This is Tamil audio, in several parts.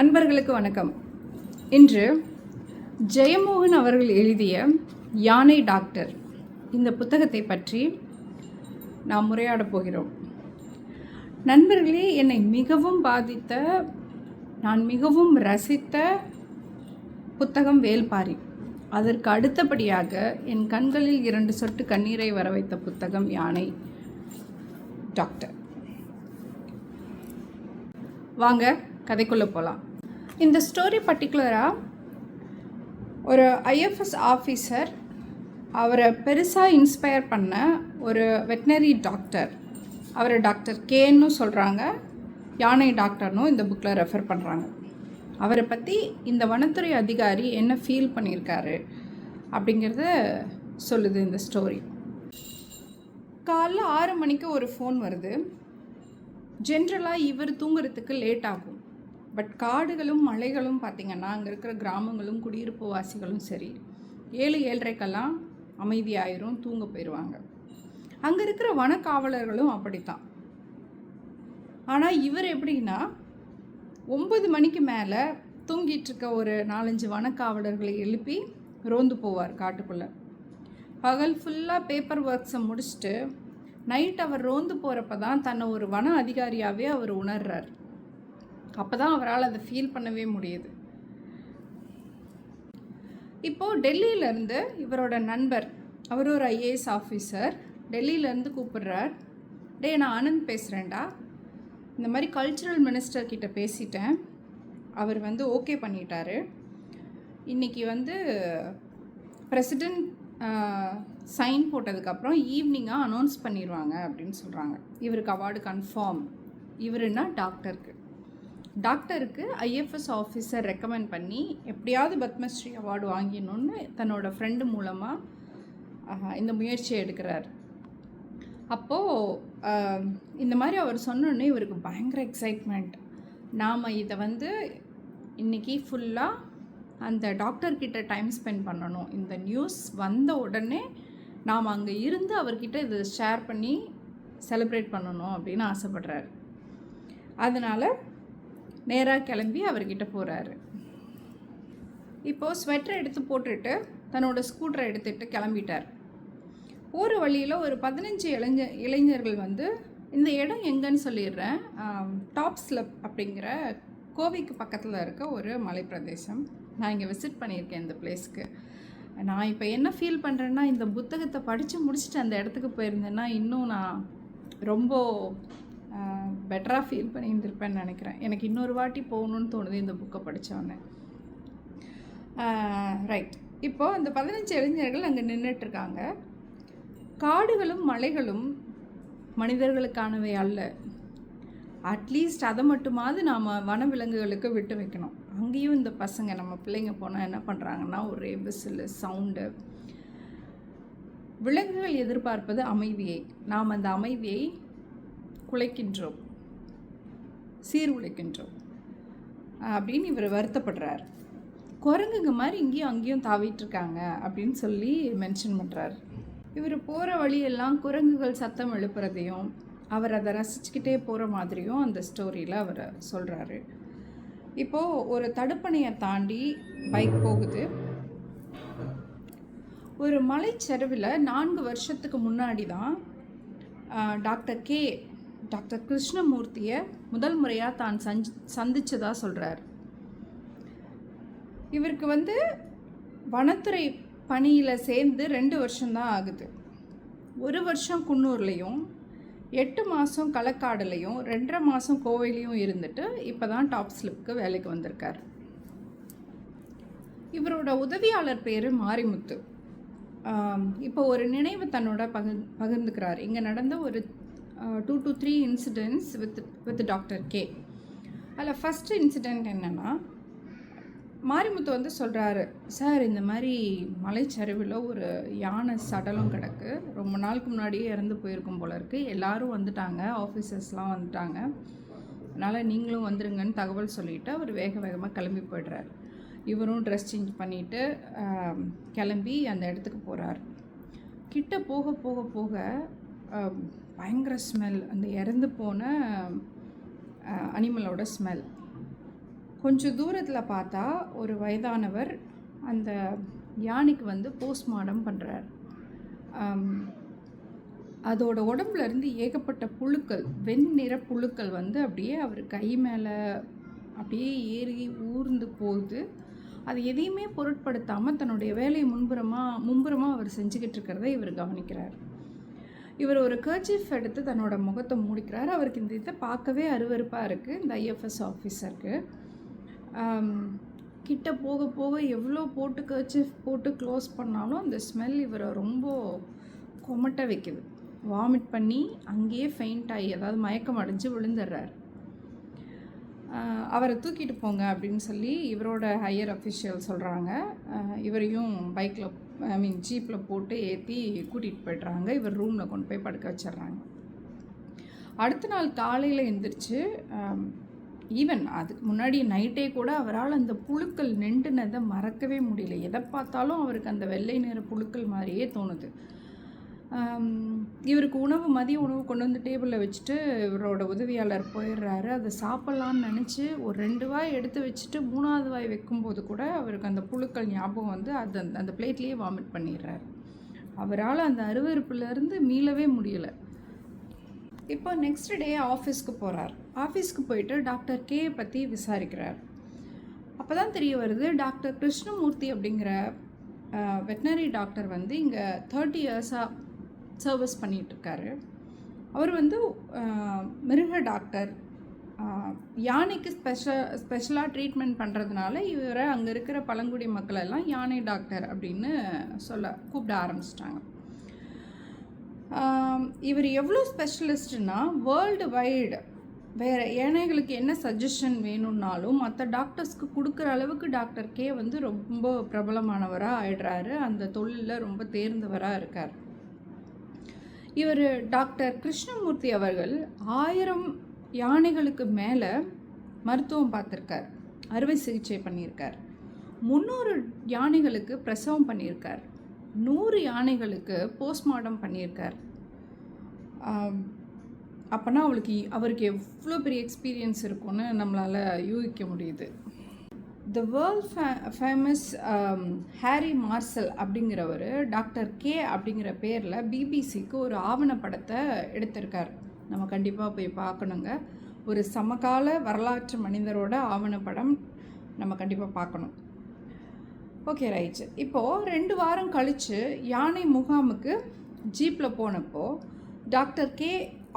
அன்பர்களுக்கு வணக்கம். இன்று ஜெயமோகன் அவர்கள் எழுதிய யானை டாக்டர் இந்த புத்தகத்தை பற்றி நாம் உரையாடப் போகிறோம். நண்பர்களே என்னை மிகவும் பாதித்த நான் மிகவும் ரசித்த புத்தகம் வேல்பாரி. அதற்கு அடுத்தபடியாக என் கண்களில் இரண்டு சொட்டு கண்ணீரை வர வைத்த புத்தகம் யானை டாக்டர். வாங்க கதைக்குள்ளே போகலாம் இந்த ஸ்டோரி பர்டிகுலராக ஒரு ஐஎஃப்எஸ் ஆஃபீஸர் அவரை பெருசாக இன்ஸ்பயர் பண்ண ஒரு வெட்டினரி டாக்டர் அவரை டாக்டர் கேன்னு சொல்கிறாங்க யானை டாக்டர்னும் இந்த புக்கில் ரெஃபர் பண்ணுறாங்க அவரை பற்றி இந்த வனத்துறை அதிகாரி என்ன ஃபீல் பண்ணியிருக்காரு அப்படிங்கிறத சொல்லுது இந்த ஸ்டோரி காலைல ஆறு மணிக்கு ஒரு ஃபோன் வருது. ஜென்ரலாக இவர் தூங்குறதுக்கு லேட் ஆகும். பட் காடுகளும் மலைகளும் பார்த்திங்கன்னா அங்கே இருக்கிற கிராமங்களும் குடியிருப்பு வாசிகளும் சரி ஏழு ஏழரைக்கெல்லாம் அமைதியாயிரும் தூங்க போயிடுவாங்க அங்கே இருக்கிற வனக்காவலர்களும் அப்படித்தான். ஆனால் இவர் எப்படின்னா ஒம்பது மணிக்கு மேலே தூங்கிட்டு இருக்க ஒரு நாலஞ்சு வனக்காவலர்களை எழுப்பி ரோந்து போவார் காட்டுக்குள்ளே. பகல் ஃபுல்லாக பேப்பர் ஒர்க்ஸை முடிச்சுட்டு நைட் அவர் ரோந்து போகிறப்ப தான் தன்னை ஒரு வன அதிகாரியாகவே அவர் உணர்றார். அப்போ தான் அவரால் அதை ஃபீல் பண்ணவே முடியுது. இப்போது டெல்லியிலேருந்து இவரோட நண்பர் அவர் ஒரு ஐஏஎஸ் ஆஃபீஸர் டெல்லியிலேருந்து கூப்பிடுறார். டே நான் ஆனந்த் பேசுகிறேன்டா இந்த மாதிரி கல்ச்சுரல் மினிஸ்டர் கிட்ட பேசிட்டேன். அவர் வந்து ஓகே பண்ணிட்டாரு. இன்றைக்கி வந்து பிரசிடெண்ட் சைன் போட்டதுக்கப்புறம் ஈவினிங்காக அனௌன்ஸ் பண்ணிடுவாங்க அப்படின்னு சொல்கிறாங்க இவருக்கு அவார்டு கன்ஃபார்ம் இவருன்னா டாக்டருக்கு டாக்டருக்கு ஐஎஃப்எஸ் ஆஃபீஸர் ரெக்கமெண்ட் பண்ணி எப்படியாவது பத்மஸ்ரீ அவார்டு வாங்கிடணுன்னு தன்னோட ஃப்ரெண்டு மூலமாக இந்த முயற்சியை எடுக்கிறார். அப்போது இந்த மாதிரி அவர் சொன்னோன்னே இவருக்கு பயங்கர எக்ஸைட்மெண்ட் நாம் இதை வந்து இன்றைக்கி ஃபுல்லாக அந்த டாக்டர்கிட்ட டைம் ஸ்பெண்ட் பண்ணணும். இந்த நியூஸ் வந்த உடனே நாம் அங்கே இருந்து அவர்கிட்ட இதை ஷேர் பண்ணி செலிப்ரேட் பண்ணணும் அப்படின்னு ஆசைப்பட்றாரு. அதனால் நேராக கிளம்பி அவர்கிட்ட போகிறாரு இப்போது ஸ்வெட்டர் எடுத்து போட்டுட்டு தன்னோட ஸ்கூட்டரை எடுத்துகிட்டு கிளம்பிட்டார். போகிற வழியில் ஒரு பதினஞ்சு இளைஞ இளைஞர்கள் வந்து இந்த இடம் எங்கன்னு சொல்லிடுறேன். டாப் ஸ்லப் அப்படிங்கிற கோவைக்கு பக்கத்தில் இருக்க ஒரு மலைப்பிரதேசம். நான் இங்கே விசிட் பண்ணியிருக்கேன் இந்த பிளேஸ்க்கு நான் இப்போ என்ன ஃபீல் பண்ணுறேன்னா இந்த புத்தகத்தை படித்து முடிச்சுட்டு அந்த இடத்துக்கு போயிருந்தேன்னா இன்னும் நான் ரொம்ப பெட்டராக ஃபீல் பண்ணியிருந்திருப்பேன்னு நினைக்கிறேன். எனக்கு இன்னொரு வாட்டி போகணுன்னு தோணுது இந்த புக்கை படித்தோன்னே ரைட் இப்போது அந்த பதினஞ்சு இளைஞர்கள் அங்கே நின்றுட்டுருக்காங்க காடுகளும் மலைகளும் மனிதர்களுக்கானவை அல்ல. அட்லீஸ்ட் அதை மட்டுமாவது நாம் வனவிலங்குகளுக்கு விட்டு வைக்கணும். அங்கேயும் இந்த பசங்க நம்ம பிள்ளைங்க போனால் என்ன பண்ணுறாங்கன்னா ஒரே விசில் சவுண்டு விலங்குகள் எதிர்பார்ப்பது அமைதியை. நாம் அந்த அமைதியை குலைக்கின்றோம். சீர்குலைக்கின்றோம். அப்படின்னு இவர் வருத்தப்படுறார். குரங்குங்க மாதிரி இங்கேயும் அங்கேயும் தாவிட்டுருக்காங்க அப்படின்னு சொல்லி மென்ஷன் பண்ணுறார் இவர் போகிற வழியெல்லாம் குரங்குகள் சத்தம் எழுப்புறதையும் அவர் அதை ரசிச்சுக்கிட்டே போகிற மாதிரியும் அந்த ஸ்டோரியில் அவர் சொல்கிறாரு இப்போது ஒரு தடுப்பணையை தாண்டி பைக் போகுது. ஒரு மலைச்சரிவில் நான்கு வருஷத்துக்கு முன்னாடி தான் டாக்டர் கே டாக்டர் கிருஷ்ணமூர்த்தியை முதல் முறையாக தான் சஞ்ச் சந்தித்ததாக சொல்கிறார் இவருக்கு வந்து வனத்துறை பணியில் சேர்ந்து ரெண்டு வருஷம்தான் ஆகுது. ஒரு வருஷம் குன்னூர்லேயும் எட்டு மாதம் களக்காடுலேயும் ரெண்டரை மாதம் கோவையிலையும் இருந்துட்டு இப்போ தான் டாப் ஸ்லிப்புக்கு வேலைக்கு வந்திருக்கார். இவரோட உதவியாளர் பேர் மாரிமுத்து. இப்போ ஒரு நினைவு தன்னோட பகிர் பகிர்ந்துக்கிறார். இங்கே நடந்த ஒரு two to three incidents with with doctor K அதில் ஃபஸ்ட்டு இன்சிடெண்ட் என்னென்னா மாரிமுத்து வந்து சொல்கிறாரு சார் இந்த மாதிரி மலைச்சரிவில் ஒரு யானை சடலம் கிடக்கு. ரொம்ப நாளுக்கு முன்னாடியே இறந்து போயிருக்கும் போல இருக்குது எல்லோரும் வந்துட்டாங்க ஆஃபீஸர்ஸ்லாம் வந்துட்டாங்க. அதனால் நீங்களும் வந்துருங்கன்னு தகவல் சொல்லிவிட்டு அவர் வேக வேகமாக கிளம்பி போய்ட்றாரு. இவரும் ட்ரெஸ் சேஞ்ச் பண்ணிவிட்டு கிளம்பி அந்த இடத்துக்கு போகிறார் கிட்ட போக போக போக பயங்கர ஸ்மெல் அந்த இறந்து போன அனிமலோட ஸ்மெல் கொஞ்சம் தூரத்தில் பார்த்தா ஒரு வயதானவர் அந்த யானைக்கு வந்து போஸ்ட்மார்ட்டம் பண்ணுறார் அதோட உடம்புலேருந்து ஏகப்பட்ட புழுக்கள் வெண்ணிற புழுக்கள் வந்து அப்படியே அவர் கை மேலே அப்படியே ஏறி ஊர்ந்து போகுது. அது எதையுமே பொருட்படுத்தாமல் தன்னுடைய வேலையை முன்புறமாக முன்புறமாக அவர் செஞ்சுக்கிட்டு இருக்கிறத இவர் கவனிக்கிறார். இவர் ஒரு கர்ச்சீஃப் எடுத்து தன்னோட முகத்தை மூடிக்கிறார். அவருக்கு இந்த இதை பார்க்கவே அருவருப்பாக இருக்குது இந்த ஐஎஃப்எஸ் ஆஃபீஸருக்கு கிட்ட போக போக எவ்வளோ போட்டு கர்ச்சீஃப் போட்டு க்ளோஸ் பண்ணாலும் அந்த ஸ்மெல் இவரை ரொம்ப கொமட்ட வைக்குது. வாமிட் பண்ணி அங்கேயே ஃபெயிண்ட் ஆகி அதாவது மயக்கம் அடைஞ்சு விழுந்துடுறார். அவரை தூக்கிட்டு போங்க அப்படின்னு சொல்லி இவரோட ஹையர் அஃபிஷியல் சொல்கிறாங்க இவரையும் பைக்கில் ஐ மீன் ஜீப்பில் போட்டு ஏற்றி கூட்டிகிட்டு போய்ட்றாங்க. இவர் ரூமில் கொண்டு போய் படுக்க வச்சிடுறாங்க. அடுத்த நாள் காலையில் எந்திரிச்சு ஈவன் அதுக்கு முன்னாடி நைட்டே கூட அவரால் அந்த புழுக்கள் நெண்டுனதை மறக்கவே முடியல. எதை பார்த்தாலும் அவருக்கு அந்த வெள்ளை நிற புழுக்கள் மாதிரியே தோணுது. இவருக்கு உணவு மதிய உணவு கொண்டு வந்து டேபிளில் வச்சுட்டு இவரோட உதவியாளர் போயிடுறாரு. அதை சாப்பிட்லான்னு நினச்சி ஒரு ரெண்டு வாய் எடுத்து வச்சுட்டு மூணாவது வாய் வைக்கும்போது கூட அவருக்கு அந்த புழுக்கள் ஞாபகம் வந்து அது அந்த அந்த பிளேட்லேயே வாமிட் பண்ணிடுறாரு. அவரால் அந்த அருவருப்புலேருந்து மீளவே முடியலை. இப்போ நெக்ஸ்ட் டே ஆஃபீஸ்க்கு போகிறார் ஆஃபீஸ்க்கு போயிட்டு டாக்டர் கே பற்றி விசாரிக்கிறார். அப்போ தான் தெரிய வருது டாக்டர் கிருஷ்ணமூர்த்தி அப்படிங்கிற வெட்டினரி டாக்டர் வந்து இங்கே தேர்ட்டி இயர்ஸாக சர்வீஸ் பண்ணிகிட்ருக்காரு அவர் வந்து மிருக டாக்டர். யானைக்கு ஸ்பெஷல் ஸ்பெஷலாக ட்ரீட்மெண்ட் பண்ணுறதுனால இவரை அங்கே இருக்கிற பழங்குடி மக்கள் எல்லாம் யானை டாக்டர் அப்படின்னு சொல்ல கூப்பிட ஆரம்பிச்சிட்டாங்க. இவர் எவ்வளோ ஸ்பெஷலிஸ்ட்னா வேர்ல்டு வைடு வேறு ஏனைகளுக்கு என்ன சஜஷன் வேணும்னாலும் மற்ற டாக்டர்ஸ்க்கு கொடுக்குற அளவுக்கு டாக்டர் கே வந்து ரொம்ப பிரபலமானவராக ஆயிடுறாரு. அந்த தொழிலில் ரொம்ப தேர்ந்தவராக இருக்கார். இவர் டாக்டர் கிருஷ்ணமூர்த்தி அவர்கள் ஆயிரம் யானைகளுக்கு மேலே மருத்துவம் பார்த்துருக்கார். அறுவை சிகிச்சை பண்ணியிருக்கார். முந்நூறு யானைகளுக்கு பிரசவம் பண்ணியிருக்கார். நூறு யானைகளுக்கு போஸ்ட்மார்ட்டம் பண்ணியிருக்கார். அப்போனா அவளுக்கு அவருக்கு எவ்வளோ பெரிய எக்ஸ்பீரியன்ஸ் இருக்கும்னு நம்மளால் யூகிக்க முடியுது. The world fa famous Harry Marshall அப்படிங்கிறவர் டாக்டர் கே அப்படிங்கிற பேரில் பிபிசிக்கு ஒரு ஆவணப்படத்தை எடுத்திருக்கார். நம்ம கண்டிப்பாக போய் பார்க்கணுங்க. ஒரு சமகால வரலாற்று மனிதரோட ஆவணப்படம் நம்ம கண்டிப்பாக பார்க்கணும். Okay right. இப்போது ரெண்டு வாரம் கழித்து யானை முகாமுக்கு ஜீப்பில் போனப்போ டாக்டர் கே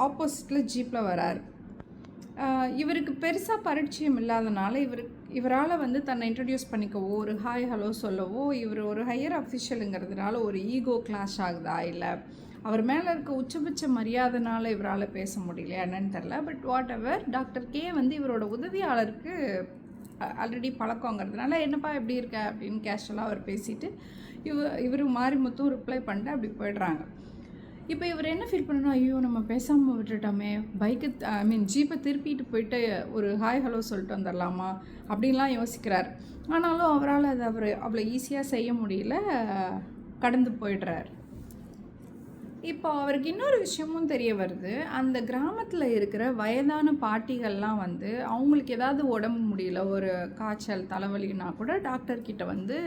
ஆப்போசிட்டில் ஜீப்பில் வரார். இவருக்கு பெருசாக பரிச்சயம் இல்லாதனால இவருக்கு இவரால் வந்து தன்னை இன்ட்ரடியூஸ் பண்ணிக்கவோ ஒரு ஹாய் ஹலோ சொல்லவோ இவர் ஒரு ஹையர் அஃபிஷியலுங்கிறதுனால ஒரு ஈகோ கிளாஷ் ஆகுதா இல்லை? அவர் மேலே இருக்க உச்சபட்ச மரியாதைனால இவரால் பேச முடியலையா என்னன்னு தெரில but whatever doctor K வந்து இவரோட உதவியாளருக்கு ஆல்ரெடி பழக்கங்கிறதுனால என்னப்பா எப்படி இருக்க? அப்படின்னு கேஷுவலாக அவர் பேசிட்டு இவ இவர் மாரிமுத்தும் ரிப்ளை பண்ணிட்டு அப்படி போயிடுறாங்க. இப்போ இவர் என்ன ஃபீல் பண்ணணும்? ஐயோ நம்ம பேசாமல் விட்டுட்டோமே. பைக்கு ஐ மீன் ஜீப்பை திருப்பிட்டு போயிட்டு ஒரு ஹாய் ஹலோ சொல்லிட்டு வந்துடலாமா அப்படின்லாம் யோசிக்கிறார். ஆனாலும் அவரால் அதை அவர் அவ்வளோ ஈஸியாக செய்ய முடியல. கடந்து போயிடுறார். இப்போ அவருக்கு இன்னொரு விஷயமும் தெரிய வருது. அந்த கிராமத்தில் இருக்கிற வயதான பாட்டிகள்லாம் வந்து அவங்களுக்கு ஏதாவது உடம்பு முடியல ஒரு காய்ச்சல் தலைவலின்னா கூட டாக்டர்கிட்ட வந்து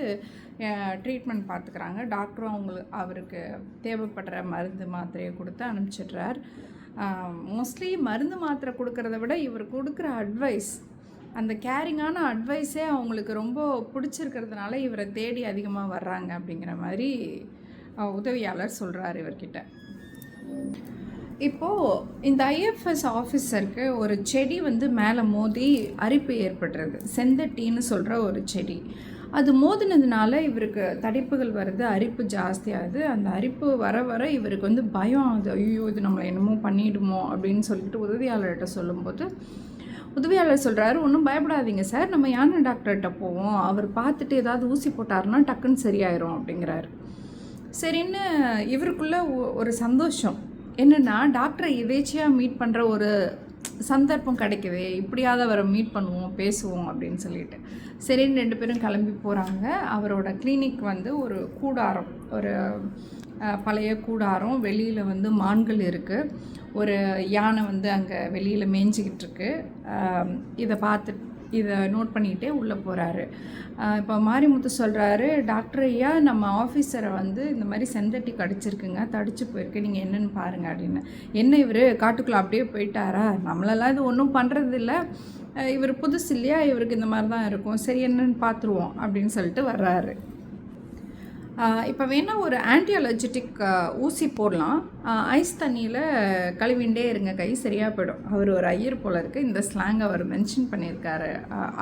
ட்ரீட்மெண்ட் பார்த்துக்கிறாங்க டாக்டரும் அவங்களுக்கு அவருக்கு தேவைப்படுற மருந்து மாத்திரையை கொடுத்து அனுப்பிச்சிடுறார். மோஸ்ட்லி மருந்து மாத்திரை கொடுக்கறத விட இவர் கொடுக்குற அட்வைஸ் அந்த கேரிங்கான அட்வைஸே அவங்களுக்கு ரொம்ப பிடிச்சிருக்கிறதுனால இவரை தேடி அதிகமாக வர்றாங்க அப்படிங்கிற மாதிரி உதவியாளர் சொல்கிறார் இவர்கிட்ட. இப்போது இந்த ஐஎஃப்எஸ் ஆஃபீஸருக்கு ஒரு செடி வந்து மேலே மோதி அரிப்பு ஏற்படுறது. செந்தட்டின்னு சொல்கிற ஒரு செடி. அது மோதினதுனால இவருக்கு தடிப்புகள் வருது அரிப்பு ஜாஸ்தியாகுது. அந்த அரிப்பு வர வர இவருக்கு வந்து பயம் ஆகுது. ஐயோ இது நம்மளை என்னமோ பண்ணிடுமோ அப்படின்னு சொல்லிட்டு உதவியாளர்கிட்ட சொல்லும்போது உதவியாளர் சொல்கிறாரு ஒன்றும் பயப்படாதீங்க சார். நம்ம யானை டாக்டர்கிட்ட போவோம். அவர் பார்த்துட்டு ஏதாவது ஊசி போட்டாருன்னா டக்குன்னு சரியாயிரும் அப்படிங்கிறாரு. சரின்னு இவருக்குள்ள ஒ- ஒரு சந்தோஷம். என்னென்னா டாக்டரை எதேச்சியாக மீட் பண்ணுற ஒரு சந்தர்ப்பம் கிடைக்கவே இப்படியாவது அவரை மீட் பண்ணுவோம் பேசுவோம் அப்படின்னு சொல்லிட்டு. சரின்னு ரெண்டு பேரும் கிளம்பி போகிறாங்க அவரோட கிளினிக் வந்து ஒரு கூடாரம் ஒரு பழைய கூடாரம். வெளியில் வந்து மான்கள் இருக்குது ஒரு யானை வந்து அங்கே வெளியில் மேய்ஞ்சிக்கிட்டு இருக்கு. இதை பார்த்து இதை நோட் பண்ணிக்கிட்டே உள்ளே போகிறாரு இப்போ மாரிமுத்து சொல்கிறாரு டாக்டர் ஐயா நம்ம ஆஃபீஸரை வந்து இந்த மாதிரி செந்தட்டி கடிச்சிருக்குங்க தடிச்சு போயிருக்கு நீங்கள் என்னென்னு பாருங்கள் அப்படின்னு. என்ன இவர்? காட்டுக்குள்ளே அப்படியே போயிட்டாரா? நம்மளெல்லாம் இது ஒன்றும் பண்ணுறது இல்லை இவர் புதுசு இல்லையா? இவருக்கு இந்த மாதிரி தான் இருக்கும். சரி என்னன்னு பார்த்துருவோம் அப்படின்னு சொல்லிட்டு வர்றாரு. இப்போ வேணால் ஒரு ஆன்டி அலர்ஜெட்டிக் ஊசி போடலாம். ஐஸ் தண்ணியில் கழுவிண்டே இருங்க கை சரியாக போயிடும். அவர் ஒரு ஐயர் போல் இருக்குது இந்த ஸ்லாங் அவர் மென்ஷன் பண்ணியிருக்காரு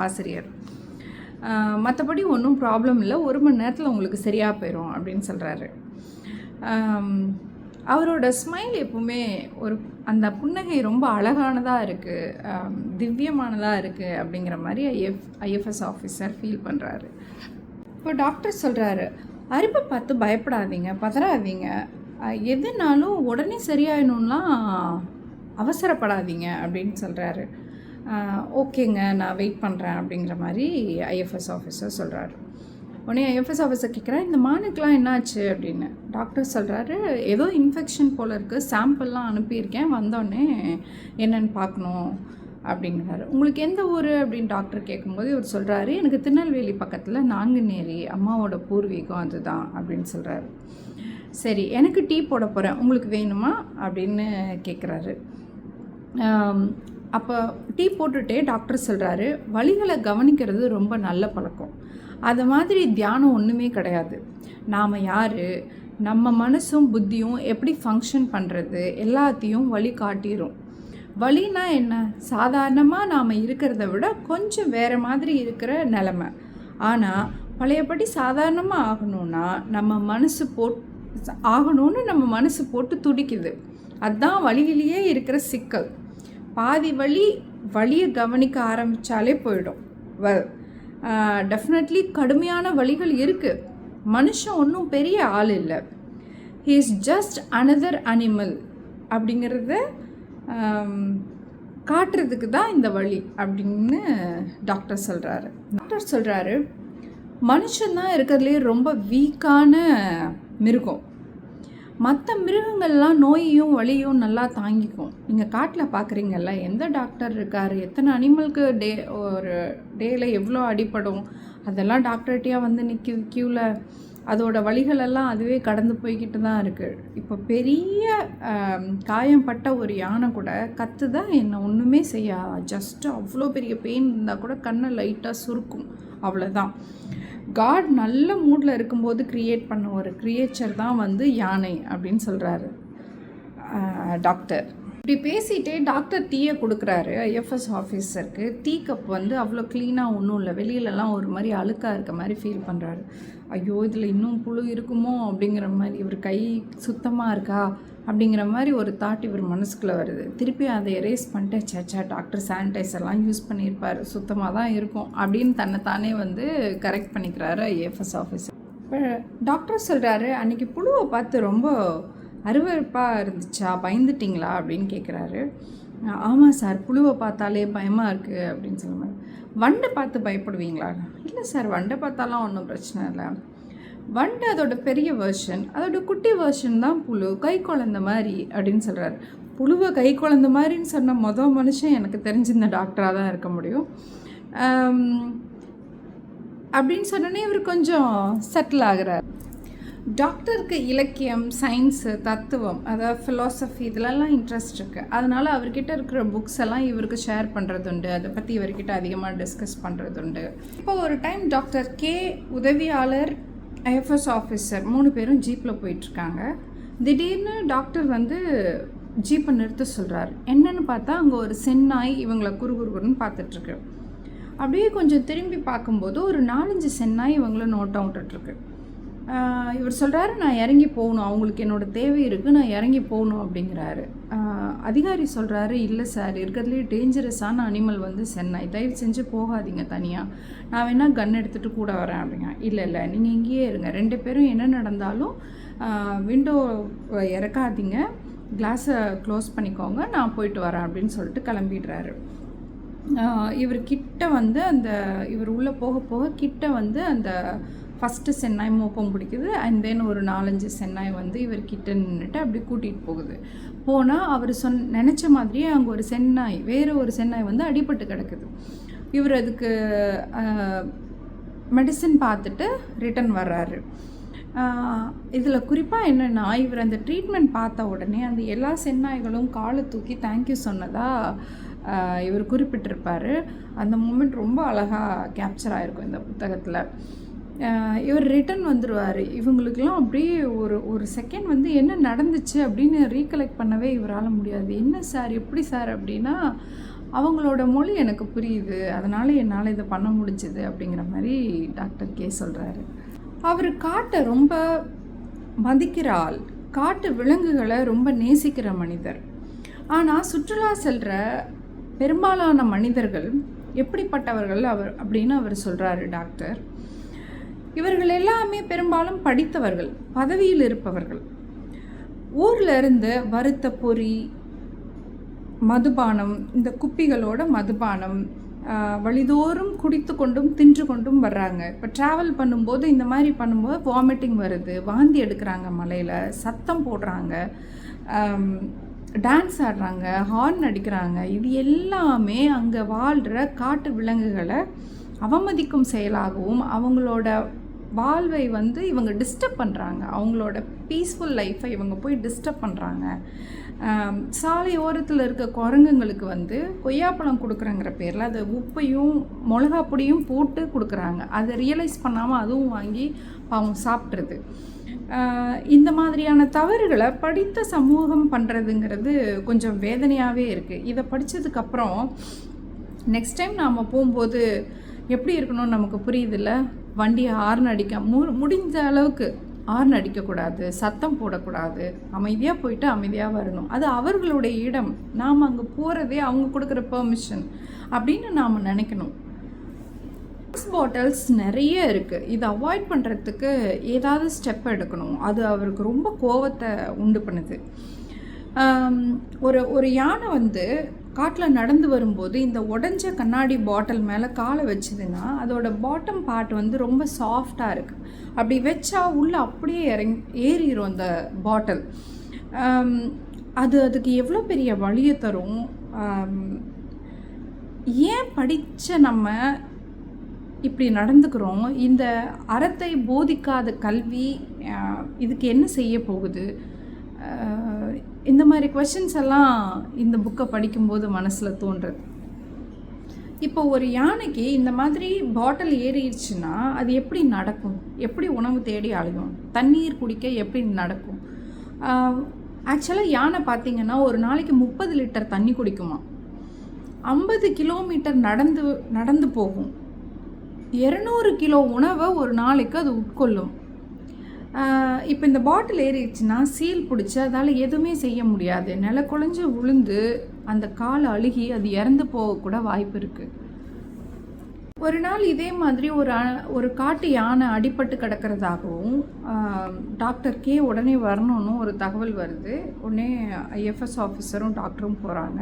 ஆசிரியர். மற்றபடி ஒன்றும் ப்ராப்ளம் இல்லை. ஒரு மணி நேரத்தில் உங்களுக்கு சரியாக போயிடும் அப்படின்னு சொல்கிறாரு அவரோட ஸ்மைல் எப்பவுமே ஒரு அந்த புன்னகை ரொம்ப அழகானதாக இருக்குது திவ்யமானதாக இருக்குது அப்படிங்கிற மாதிரி ஐஎஃப் ஐஎஃப்எஸ் ஆஃபீஸர் ஃபீல் பண்ணுறாரு இப்போ டாக்டர் சொல்கிறாரு அரிப்பை பார்த்து பயப்படாதீங்க பதறாதீங்க. எதுனாலும் உடனே சரியாயிடணும்லாம் அவசரப்படாதீங்க அப்படின்னு சொல்கிறாரு ஓகேங்க நான் வெயிட் பண்ணுறேன் அப்படிங்கிற மாதிரி ஐஎஃப்எஸ் ஆஃபீஸர் சொல்கிறாரு உடனே ஐஎஃப்எஸ் ஆஃபீஸர் கேட்குறேன் இந்த மானுக்கெலாம் என்னாச்சு? அப்படின்னு. டாக்டர் சொல்கிறாரு ஏதோ இன்ஃபெக்ஷன் போல் இருக்குது சாம்பிள்லாம் அனுப்பியிருக்கேன் வந்தோடனே என்னென்னு பார்க்கணும். அப்படிங்கிறாரு. உங்களுக்கு எந்த ஊர் அப்படின்னு டாக்டர் கேட்கும்போது இவர் சொல்கிறாரு எனக்கு திருநெல்வேலி பக்கத்தில் நாங்குநேரி அம்மாவோட பூர்வீகம் அதுதான் அப்படின்னு சொல்கிறாரு சரி எனக்கு டீ போட போகிறேன் உங்களுக்கு வேணுமா அப்படின்னு கேட்குறாரு அப்போ டீ போட்டுகிட்டே டாக்டர் சொல்கிறாரு வழிகளை கவனிக்கிறது ரொம்ப நல்ல பழக்கம். அது மாதிரி தியானம் ஒன்றுமே கிடையாது. நாம் யார்? நம்ம மனசும் புத்தியும் எப்படி ஃபங்க்ஷன் பண்ணுறது எல்லாத்தையும் வழி காட்டிடும் வழினா என்ன? சாதாரணமாக நாம் இருக்கிறத விட கொஞ்சம் வேறு மாதிரி இருக்கிற நிலமை. ஆனால் பழையபடி சாதாரணமாக ஆகணும்னா நம்ம மனசு போட் ஆகணும்னு நம்ம மனசு போட்டு துடிக்குது. அதுதான் வழியிலேயே இருக்கிற சிக்கல். பாதி வழி வழியை கவனிக்க ஆரம்பித்தாலே போயிடும். வ டெஃபினெட்லி கடுமையான வழிகள் இருக்குது மனுஷன் ஒன்றும் பெரிய ஆள் இல்லை. He is just another animal அப்படிங்கிறத காட்டுறதுக்கு தான் இந்த வழி அப்படின்னு டாக்டர் சொல்கிறாரு டாக்டர் சொல்கிறாரு மனுஷன்தான் இருக்கிறதுலே ரொம்ப வீக்கான மிருகம். மற்ற மிருகங்கள்லாம் நோயையும் வலியும் நல்லா தாங்கிக்கும். நீங்கள் காட்டில் பார்க்குறீங்கல்ல எந்த டாக்டர் இருக்கார் எத்தனை அனிமலுக்கு டே ஒரு டேயில் எவ்வளோ அடிப்படும் அதெல்லாம் டாக்டர்கிட்டையாக வந்து நிற்கி க்யூவில் அதோட வழிகளெல்லாம் அதுவே கடந்து போய்கிட்டு தான் இருக்குது இப்போ பெரிய காயம்பட்ட ஒரு யானை கூட கற்று தான் என்னை ஒன்றுமே செய்யா ஜஸ்ட்டு அவ்வளோ பெரிய பெயின் இருந்தால் கூட கண்ணை லைட்டாக சுருக்கும். அவ்வளோதான் காட் நல்ல மூடில் இருக்கும்போது க்ரியேட் பண்ண ஒரு க்ரியேச்சர் தான் வந்து யானை அப்படின்னு சொல்கிறாரு டாக்டர் இப்படி பேசிகிட்டே டாக்டர் டீயை கொடுக்குறாரு ஐஎஃப்எஸ் ஆஃபீஸருக்கு டீ கப் வந்து அவ்வளோ க்ளீனாக ஒன்றும் இல்லை. வெளியிலலாம் ஒரு மாதிரி அழுக்காக இருக்க மாதிரி ஃபீல் பண்ணுறாரு ஐயோ இதில் இன்னும் புழு இருக்குமோ அப்படிங்கிற மாதிரி இவர் கை சுத்தமாக இருக்கா அப்படிங்கிற மாதிரி ஒரு தாட் இவர் மனசுக்குள்ளே வருது. திருப்பி அதை எரேஸ் பண்ணிட்டு சேச்சா டாக்டர் சானிடைசர்லாம் யூஸ் பண்ணியிருப்பார். சுத்தமாக தான் இருக்கும் அப்படின்னு தன்னைத்தானே வந்து கரெக்ட் பண்ணிக்கிறாரு ஐஎஃப்எஸ் ஆஃபீஸர் இப்போ டாக்டர் சொல்கிறாரு அன்றைக்கி புழுவை பார்த்து ரொம்ப அருவறுப்பாக இருந்துச்சா? பயந்துட்டிங்களா? அப்படின்னு கேட்குறாரு ஆமாம் சார் புழுவை பார்த்தாலே பயமாக இருக்குது அப்படின்னு சொல்லுவாங்க வண்டை பார்த்து பயப்படுவீங்களா? இல்லை சார் வண்டை பார்த்தாலாம் ஒன்றும் பிரச்சனை இல்லை. வண்டு அதோட பெரிய வேர்ஷன் அதோட குட்டி வேர்ஷன் தான் புழு கை குழந்த மாதிரி அப்படின்னு சொல்கிறாரு புழுவை கை குழந்த மாதிரின்னு சொன்ன மொதல் மனுஷன் எனக்கு தெரிஞ்சிருந்த டாக்டராக தான் இருக்க முடியும். அப்படின்னு சொன்னோன்னே இவர் கொஞ்சம் செட்டில் ஆகிறார். டாக்டருக்கு இலக்கியம் சயின்ஸு தத்துவம் அதாவது ஃபிலாசபி இதிலெல்லாம் இன்ட்ரெஸ்ட் இருக்குது அதனால் அவர்கிட்ட இருக்கிற புக்ஸ் எல்லாம் இவருக்கு ஷேர் பண்ணுறது உண்டு அதை பற்றி இவர்கிட்ட அதிகமாக டிஸ்கஸ் பண்ணுறது உண்டு இப்போ ஒரு டைம் டாக்டர் கே உதவியாளர் ஐஎஃப்எஸ் ஆஃபீஸர் மூணு பேரும் ஜீப்பில் போயிட்டுருக்காங்க திடீர்னு டாக்டர் வந்து ஜீப்பை நிறுத்த சொல்கிறார் என்னென்னு பார்த்தா அங்கே ஒரு சென்னாய் இவங்களை குறுகுறுன்னு பார்த்துட்ருக்கு அப்படியே கொஞ்சம் திரும்பி பார்க்கும்போது ஒரு நாலஞ்சு சென்னாய் இவங்கள நோட்டம் விட்டுட்ருக்கு இவர் சொல்கிறாரு நான் இறங்கி போகணும். அவங்களுக்கு என்னோடய தேவை இருக்குது நான் இறங்கி போகணும் அப்படிங்கிறாரு. அதிகாரி சொல்கிறாரு இல்லை சார் இருக்கிறதுலே டேஞ்சரஸான அனிமல் வந்து சென்னை. தயவு செஞ்சு போகாதீங்க தனியாக நான் வேணால் கன் எடுத்துகிட்டு கூட வரேன் அப்படிங்க. இல்லை இல்லை. நீங்கள் இங்கேயே இருங்க. ரெண்டு பேரும் என்ன நடந்தாலும் விண்டோ இறக்காதீங்க. கிளாஸை க்ளோஸ் பண்ணிக்கோங்க. நான் போயிட்டு வரேன் அப்படின்னு சொல்லிட்டு கிளம்பிடுறாரு. இவர் கிட்ட வந்து அந்த இவர் உள்ளே போக போக கிட்ட வந்து அந்த ஃபஸ்ட்டு சென்னாய் மோப்பம் பிடிக்குது அண்ட் தென் ஒரு நாலஞ்சு சென்னாய் வந்து இவர் கிட்ட நின்றுட்டு அப்படி கூட்டிகிட்டு போகுது. போனால் அவர் சொன் நினச்ச மாதிரியே அங்கே ஒரு சென்னாய் வேறு ஒரு சென்னாய் வந்து அடிபட்டு கிடக்குது. இவர் அதுக்கு மெடிசன் பார்த்துட்டு ரிட்டன் வர்றாரு. இதில் குறிப்பாக என்னென்னா இவர் அந்த ட்ரீட்மெண்ட் பார்த்த உடனே அந்த எல்லா செந்நாய்களும் காலை தூக்கி தேங்க்யூ சொன்னதாக இவர் குறிப்பிட்டிருப்பார். அந்த மூமெண்ட் ரொம்ப அழகாக கேப்சர் ஆகிருக்கும் இந்த புத்தகத்தில். இவர் ரிட்டன் வந்துடுவார் இவங்களுக்கெல்லாம் அப்படியே ஒரு ஒரு செகண்ட் வந்து என்ன நடந்துச்சு அப்படின்னு ரீகலெக்ட் பண்ணவே இவரால் முடியாது. என்ன சார் எப்படி சார் அப்படின்னா அவங்களோட மொழி எனக்கு புரியுது. அதனால் என்னால் இதை பண்ண முடிஞ்சுது அப்படிங்கிற மாதிரி டாக்டர் கே சொல்கிறாரு அவர் காட்டை ரொம்ப மதிக்கிற ஆள். காட்டு விலங்குகளை ரொம்ப நேசிக்கிற மனிதர். ஆனால் சுற்றுலா செல்கிற பெரும்பாலான மனிதர்கள் எப்படிப்பட்டவர்கள் அவர் அப்படின்னு அவர் சொல்கிறாரு டாக்டர் இவர்கள் எல்லாமே பெரும்பாலும் படித்தவர்கள் பதவியில் இருப்பவர்கள். ஊரில் இருந்து வறுத்த பொறி மதுபானம் இந்த குப்பிகளோட மதுபானம் வழிதோறும் குடித்து கொண்டும் தின்று கொண்டும் வர்றாங்க. இப்போ ட்ராவல் பண்ணும்போது இந்த மாதிரி பண்ணும்போது வாமிட்டிங் வருது வாந்தி எடுக்கிறாங்க மலையில் சத்தம் போடுறாங்க டான்ஸ் ஆடுறாங்க ஹார்ன் அடிக்கிறாங்க. இது எல்லாமே அங்கே வாழ்கிற காட்டு விலங்குகளை அவமதிக்கும் செயலாகவும் அவங்களோட வாழ்வை வந்து இவங்க டிஸ்டர்ப் பண்ணுறாங்க அவங்களோட பீஸ்ஃபுல் லைஃப்பை இவங்க போய் டிஸ்டர்ப் பண்ணுறாங்க சாலை ஓரத்தில் இருக்க குரங்குங்களுக்கு வந்து கொய்யாப்பழம் கொடுக்குறங்கிற பேரில் அதை உப்பையும் மிளகா பொடியும் போட்டு கொடுக்குறாங்க. அதை ரியலைஸ் பண்ணாமல் அதுவும் வாங்கி அவங்க சாப்பிட்றது இந்த மாதிரியான தவறுகளை படித்த சமூகம் பண்ணுறதுங்கிறது கொஞ்சம் வேதனையாகவே இருக்குது இதை படித்ததுக்கப்புறம் நெக்ஸ்ட் டைம் நாம் போகும்போது எப்படி இருக்கணும்னு நமக்கு புரியுதில்ல? வண்டியை ஹார்ன் அடிக்க மு முடிஞ்ச அளவுக்கு ஹார்ன் அடிக்கக்கூடாது சத்தம் போடக்கூடாது அமைதியாக போயிட்டு அமைதியாக வரணும். அது அவர்களுடைய இடம். நாம் அங்கே போகிறதே அவங்க கொடுக்குற பெர்மிஷன் அப்படின்னு நாம் நினைக்கணும். பாட்டில்ஸ் நிறைய இருக்குது இதை அவாய்ட் பண்ணுறதுக்கு ஏதாவது ஸ்டெப் எடுக்கணும். அது அவருக்கு ரொம்ப கோவத்தை உண்டு பண்ணுது. ஒரு ஒரு யானை வந்து காட்டில் நடந்து வரும்போது இந்த உடஞ்ச கண்ணாடி பாட்டில் மேலே காலை வச்சதுன்னா அதோட பாட்டம் பார்ட் வந்து ரொம்ப சாஃப்டாக இருக்குது அப்படி வச்சா உள்ளே அப்படியே இறங் ஏறிடும் அந்த பாட்டில் அது அதுக்கு எவ்வளோ பெரிய வழியை தரும்? ஏன் படித்த நம்ம இப்படி நடந்துக்கிறோம்? இந்த அறத்தை போதிக்காத கல்வி இதுக்கு என்ன செய்ய போகுது? இந்த மாதிரி கொஷின்ஸ் எல்லாம் இந்த புக்கை படிக்கும்போது மனசில் தோன்றது. இப்போ ஒரு யானைக்கு இந்த மாதிரி பாட்டில் ஏறிடுச்சுன்னா அது எப்படி நடக்கும்? எப்படி உணவு தேடி அழையும் தண்ணீர் குடிக்க எப்படி நடக்கும்? ஆக்சுவலாக யானை பார்த்திங்கன்னா ஒரு நாளைக்கு முப்பது லிட்டர் தண்ணி குடிக்குமா? ஐம்பது கிலோமீட்டர் நடந்து நடந்து போகும். இரநூறு கிலோ உணவை ஒரு நாளைக்கு அது உட்கொள்ளும். இப்போ இந்த பாட்டில் ஏறிடுச்சுன்னா சீல் பிடிச்சி அதால் எதுவுமே செய்ய முடியாது. நில குழஞ்சி உளுந்து அந்த கால் அழுகி அது இறந்து போகக்கூட வாய்ப்பு இருக்குது ஒரு நாள் இதே மாதிரி ஒரு ஒரு காட்டு யானை அடிபட்டு கிடக்கிறதாகவும் டாக்டர் கே உடனே வரணும்னு ஒரு தகவல் வருது. உடனே ஐஎஃப்எஸ் ஆஃபீஸரும் டாக்டரும் போகிறாங்க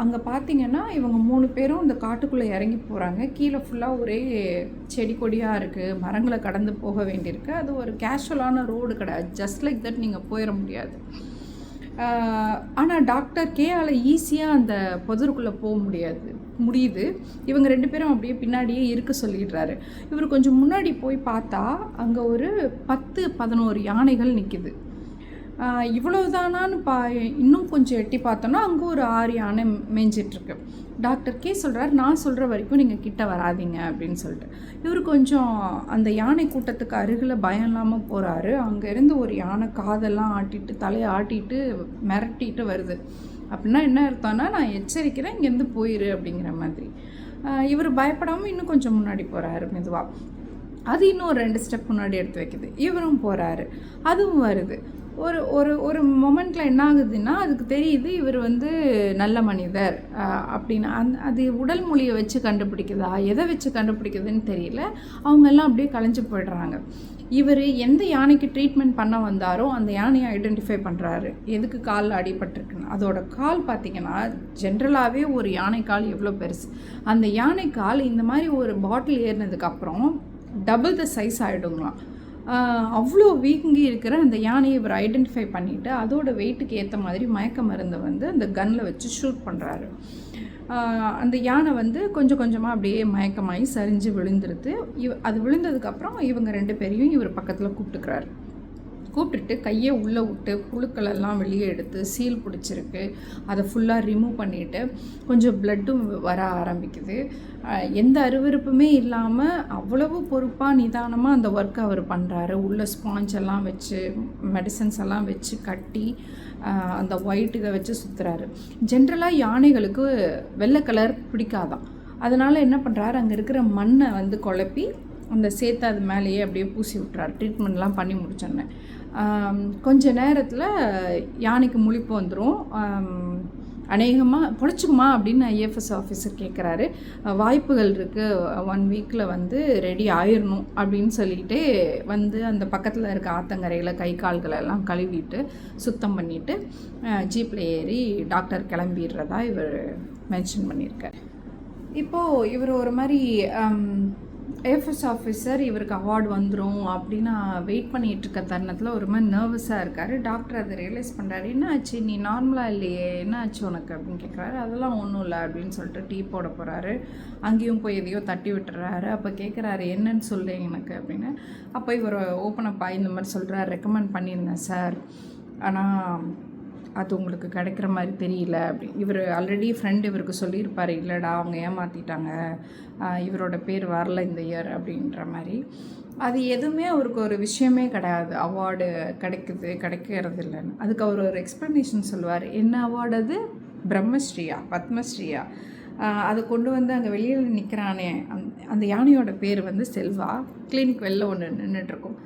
அங்கே பார்த்தீங்கன்னா இவங்க மூணு பேரும் இந்த காட்டுக்குள்ளே இறங்கி போகிறாங்க கீழே ஃபுல்லாக ஒரே செடி கொடியாக இருக்குது மரங்களை கடந்து போக வேண்டியிருக்கு. அது ஒரு கேஷுவலான ரோடு கிடையாது. ஜஸ்ட் லைக் தட் நீங்கள் போயிட முடியாது. ஆனால் டாக்டர் கேஆல் ஈஸியாக அந்த புதருக்குள்ளே போக முடியாது. முடியுது. இவங்க ரெண்டு பேரும் அப்படியே பின்னாடியே இருக்க சொல்லிடுறாரு. இவர் கொஞ்சம் முன்னாடி போய் பார்த்தா அங்கே ஒரு பத்து பதினோரு யானைகள் நிற்கிது இவ்வளவுதானான்னு பா இன்னும் கொஞ்சம் எட்டி பார்த்தோன்னா அங்கே ஒரு ஆறு யானை மேய்ஞ்சிட்ருக்கு டாக்டர் கே சொல்கிறார் நான் சொல்கிற வரைக்கும் நீங்கள் கிட்ட வராதிங்க அப்படின்னு சொல்லிட்டு. இவர் கொஞ்சம் அந்த யானை கூட்டத்துக்கு அருகில் பயம் இல்லாமல் போகிறாரு அங்கேருந்து ஒரு யானை காதெல்லாம் ஆட்டிட்டு தலையை ஆட்டிட்டு மிரட்டிட்டு வருது. அப்படின்னா என்ன அர்த்தம்னா நான் எச்சரிக்கிறேன் இங்கேருந்து போயிரு அப்படிங்கிற மாதிரி. இவர் பயப்படாமல் இன்னும் கொஞ்சம் முன்னாடி போகிறாரு மெதுவாக அது இன்னும் ரெண்டு ஸ்டெப் முன்னாடி எடுத்து வைக்குது. இவரும் போகிறாரு அதுவும் வருது. ஒரு ஒரு ஒரு மொமெண்ட்டில் என்ன ஆகுதுன்னா அதுக்கு தெரியுது இவர் வந்து நல்ல மனிதர். அப்படின்னு. அந் அது உடல் மொழியை வச்சு கண்டுபிடிக்குதா? எதை வச்சு கண்டுபிடிக்குதுன்னு தெரியல. அவங்கெல்லாம் அப்படியே கலைஞ்சு போயிடுறாங்க. இவர் எந்த யானைக்கு ட்ரீட்மெண்ட் பண்ண வந்தாரோ அந்த யானையை ஐடென்டிஃபை பண்ணுறாரு எதுக்கு கால் அடிபட்டிருக்குன்னு. அதோட கால் பார்த்திங்கன்னா ஜென்ரலாகவே ஒரு யானை கால் எவ்வளோ பெருசு. அந்த யானை கால் இந்த மாதிரி ஒரு பாட்டில் ஏறினதுக்கப்புறம் டபுள் த சைஸ் ஆகிடுங்களாம் அவ்வளோ வீங்கி இருக்கிற அந்த யானையை இவர் ஐடென்டிஃபை பண்ணிவிட்டு அதோட வெயிட்டுக்கு ஏற்ற மாதிரி மயக்க மருந்தை வந்து அந்த கன்னில் வச்சு ஷூட் பண்ணுறாரு அந்த யானை வந்து கொஞ்சம் கொஞ்சமாக அப்படியே மயக்கமாகி சரிஞ்சு விழுந்துருது. இவ் அது விழுந்ததுக்கப்புறம் இவங்க ரெண்டு பேரையும் இவர் பக்கத்தில் கூப்பிட்டுக்கிறாரு. கூப்பிட்டுட்டு கையை உள்ளே விட்டு புழுக்களெல்லாம் வெளியே எடுத்து சீல் பிடிச்சிருக்கு. அதை ஃபுல்லாக ரிமூவ் பண்ணிவிட்டு கொஞ்சம் ப்ளட்டும் வர ஆரம்பிக்குது. எந்த அருவருப்புமே இல்லாமல் அவ்வளவு பொறுப்பாக நிதானமாக அந்த ஒர்க்கை அவர் பண்ணுறாரு உள்ள ஸ்பாஞ்ச் எல்லாம் வச்சு மெடிசன்ஸ் எல்லாம் வச்சு கட்டி அந்த ஒயிட் இதை வச்சு சுற்றுறாரு ஜென்ரலாக யானைகளுக்கு வெள்ளை கலர் பிடிக்காதான். அதனால் என்ன பண்ணுறாரு அங்கே இருக்கிற மண்ணை வந்து குழப்பி அந்த சேர்த்து அது மேலேயே அப்படியே பூசி விட்றாரு ட்ரீட்மெண்ட்லாம் பண்ணி முடிச்சோன்னே கொஞ்ச நேரத்தில் யானைக்கு முழிப்பு வந்துடும் அநேகமாக பொழைச்சிக்குமா அப்படின்னு ஐஎஃப்எஸ் ஆஃபீஸர் கேட்குறாரு வாய்ப்புகள் இருக்குது ஒன் வீக்கில் வந்து ரெடி ஆயிடணும் அப்படின்னு சொல்லிட்டு வந்து அந்த பக்கத்தில் இருக்க ஆத்தங்கரையில் கை கால்களை எல்லாம் கழுவிட்டு சுத்தம் பண்ணிவிட்டு ஜீப்பில் ஏறி டாக்டர் கிளம்பிடுறதா இவர் மென்ஷன் பண்ணியிருக்கார். இப்போது இவர் ஒரு மாதிரி ஐஎஃப்எஸ் ஆஃபீஸர் இவருக்கு அவார்டு வந்துடும் அப்படின்னு வெயிட் பண்ணிகிட்டு இருக்க தருணத்தில் ஒரு மாதிரி நர்வஸாக இருக்கார். டாக்டர் அதை ரியலைஸ் பண்ணுறாரு என்ன ஆச்சு நீ நார்மலாக இல்லையே? என்ன ஆச்சு உனக்கு? அப்படின்னு கேட்குறாரு அதெல்லாம் ஒன்றும் இல்லை அப்படின்னு சொல்லிட்டு டீ போட போகிறாரு அங்கேயும் போய் எதையோ தட்டி விட்டுறாரு. அப்போ கேட்குறாரு என்னன்னு சொல்லு எனக்கு அப்படின்னு. அப்போ இவர் ஓப்பன் அப்பா இந்த மாதிரி சொல்கிறார் ரெக்கமெண்ட் பண்ணியிருந்தேன் சார் ஆனால் அது உங்களுக்கு கிடைக்கிற மாதிரி தெரியல அப்படி. இவர் ஆல்ரெடி ஃப்ரெண்டு இவருக்கு சொல்லியிருப்பார் இல்லைடா அவங்க ஏமாற்றிட்டாங்க இவரோட பேர் வரல இந்த இயர் அப்படின்ற மாதிரி. அது எதுவுமே அவருக்கு ஒரு விஷயமே கிடையாது. அவார்டு கிடைக்குது கிடைக்கிறது இல்லைன்னு. அதுக்கு அவர் ஒரு எக்ஸ்ப்ளனேஷன் சொல்லுவார். என்ன அவார்டு அது? பிரம்மஸ்ரீயா பத்மஸ்ரீயா. அதை கொண்டு வந்து அங்கே வெளியில் நிற்கிறானே அந் அந்த யானையோட பேர் வந்து செல்வா. கிளினிக் வெளில ஒன்று நின்றுட்டுருக்கும்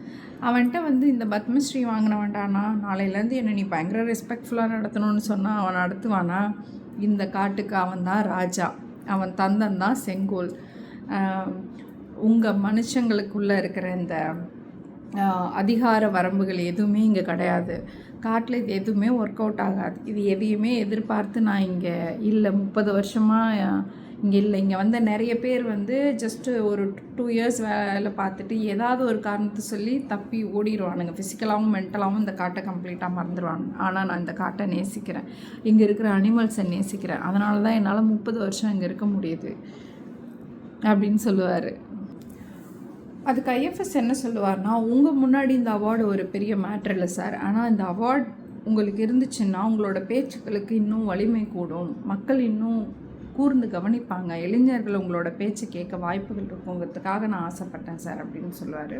அவன்கிட்ட வந்து இந்த பத்மஸ்ரீ வாங்கினவன்டானா நாளையிலேருந்து என்னை நீ பயங்கர ரெஸ்பெக்ட்ஃபுல்லாக நடத்தணும்னு சொன்னால் அவன் நடத்துவானா? இந்த காட்டுக்கு அவன் தான் ராஜா. அவன் தந்தன் தான் செங்கோல். உங்கள் மனுஷங்களுக்குள்ளே இருக்கிற இந்த அதிகார வரம்புகள் எதுவுமே இங்கே கிடையாது. காட்டில் இது எதுவுமே ஒர்க் அவுட் ஆகாது. இது எதையுமே எதிர்பார்த்து நான் இங்கே இல்லை. முப்பது வருஷமாக இங்கே இல்லை இங்கே வந்த நிறைய பேர் வந்து ஜஸ்ட்டு ஒரு டூ இயர்ஸ் வேலை பார்த்துட்டு ஏதாவது ஒரு காரணத்தை சொல்லி தப்பி ஓடிடுவானுங்க. ஃபிசிக்கலாகவும் மென்டலாகவும் இந்த காட்டை கம்ப்ளீட்டாக மறந்துடுவாங்க ஆனால் நான் இந்த காட்டை நேசிக்கிறேன். இங்கே இருக்கிற அனிமல்ஸை நேசிக்கிறேன். அதனால தான் என்னால் முப்பது வருஷம் இங்கே இருக்க முடியுது அப்படின்னு சொல்லுவார். அதுக்கு ஐஎஃப்எஸ் என்ன சொல்லுவார்னா உங்கள் முன்னாடி இந்த அவார்டு ஒரு பெரிய மேட்ரு இல்லை சார் ஆனால் இந்த அவார்ட் உங்களுக்கு இருந்துச்சுன்னா உங்களோட பேச்சுக்களுக்கு இன்னும் வலிமை கூடும். மக்கள் இன்னும் கூர்ந்து கவனிப்பாங்க. இளைஞர்கள் உங்களோட பேச்சு கேட்க வாய்ப்புகள் இருக்குங்கிறதுக்காக நான் ஆசைப்பட்டேன் சார் அப்படின்னு சொல்லுவார்.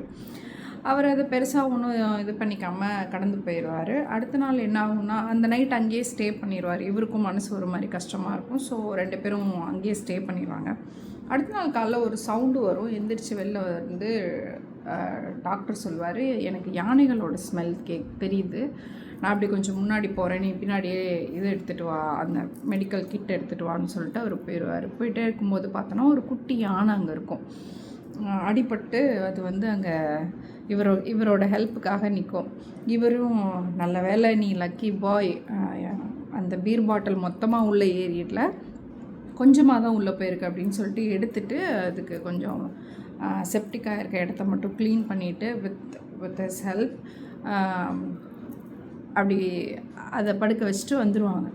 அவர் அதை பெருசாக ஒன்றும் இது பண்ணிக்காமல் கடந்து போயிடுவார். அடுத்த நாள் என்ன ஆகும்னா அந்த நைட் அங்கேயே ஸ்டே பண்ணிடுவார். இவருக்கும் மனசு ஒரு மாதிரி கஷ்டமாக இருக்கும். ஸோ ரெண்டு பேரும் அங்கேயே ஸ்டே பண்ணிடுவாங்க. அடுத்த நாள் காலைல ஒரு சவுண்டு வரும். எந்திரிச்சு வெளில வந்து டாக்டர் சொல்வார் எனக்கு யானைகளோட ஸ்மெல் கே தெரியுது. நான் அப்படி கொஞ்சம் முன்னாடி போகிறேன் நீ பின்னாடியே இது எடுத்துகிட்டு வா அந்த மெடிக்கல் கிட் எடுத்துகிட்டு வான்னு சொல்லிட்டு அவர் போயிடுவார் போயிட்டே இருக்கும்போது பார்த்தோன்னா ஒரு குட்டி யானை அங்கே இருக்கும். அடிபட்டு அது வந்து அங்கே இவரோ இவரோட ஹெல்ப்புக்காக நிற்கும் இவரும் நல்ல வேளை நீ லக்கி பாய் அந்த பீர் பாட்டில் மொத்தமாக உள்ளே ஏரியில் கொஞ்சமாக தான் உள்ளே போயிருக்கு அப்படின்னு சொல்லிட்டு எடுத்துட்டு அதுக்கு கொஞ்சம் செப்டிக்காக இருக்க இடத்த மட்டும் க்ளீன் பண்ணிவிட்டு வித் வித் ஹெல்ப் அப்படி அதை படுக்க வச்சுட்டு வந்துடுவாங்க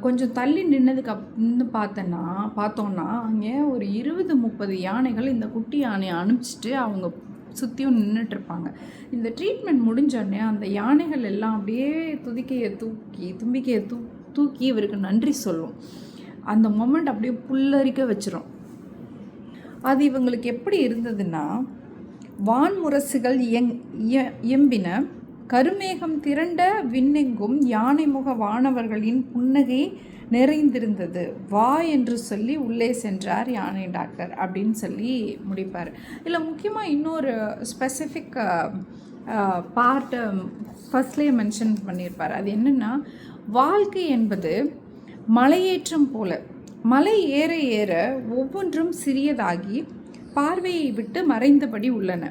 கொஞ்சம் தள்ளி நின்னதுக்கு அப்னு பார்த்தோன்னா பார்த்தோன்னா அங்கே ஒரு இருபது முப்பது யானைகள் இந்த குட்டி யானையை அனுப்பிச்சிட்டு அவங்க சுற்றியும் நின்றுட்டுருப்பாங்க இந்த ட்ரீட்மெண்ட் முடிஞ்சோடனே அந்த யானைகள் எல்லாம் அப்படியே துதிக்கையை தூக்கி தும்பிக்கையை தூ தூக்கி இவருக்கு நன்றி சொல்லும். அந்த மொமெண்ட் அப்படியே புல்லரிக்க வச்சிரும். அது இவங்களுக்கு எப்படி இருந்ததுன்னா வான்முரசுகள் இயங் இய- இயம்பின கருமேகம் திரண்ட விண்ணெங்கும் யானைமுக வானவர்களின் புன்னகை நிறைந்திருந்தது. வா என்று சொல்லி உள்ளே சென்றார் யானை டாக்டர் அப்படின்னு சொல்லி முடிப்பார். இதில் முக்கியமாக இன்னொரு ஸ்பெசிஃபிக் பார்ட்டை ஃபஸ்ட்லேயே மென்ஷன் பண்ணியிருப்பார். அது என்னென்னா வாழ்க்கை என்பது மலையேற்றம் போல மலை ஏற ஏற ஒவ்வொன்றும் சிறியதாகி பார்வையை விட்டு மறைந்தபடி உள்ளன.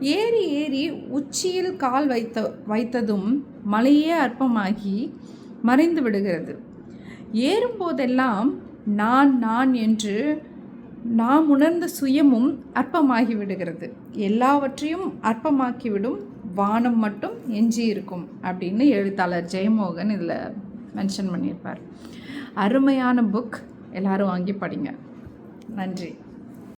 ஏறி ஏறி உச்சியில் கால் வைத்த வைத்ததும் மலையே அற்பமாகி மறைந்து விடுகிறது. ஏறும்போதெல்லாம் நான் நான் என்று நாம் உணர்ந்த சுயமும் அற்பமாகி விடுகிறது. எல்லாவற்றையும் அற்பமாக்கிவிடும் வானம் மட்டும் எஞ்சி இருக்கும் அப்படின்னு எழுத்தாளர் ஜெயமோகன் இதில் மென்ஷன் பண்ணியிருப்பார். அருமையான புக் எல்லாரும் வாங்கி படிங்க. நன்றி.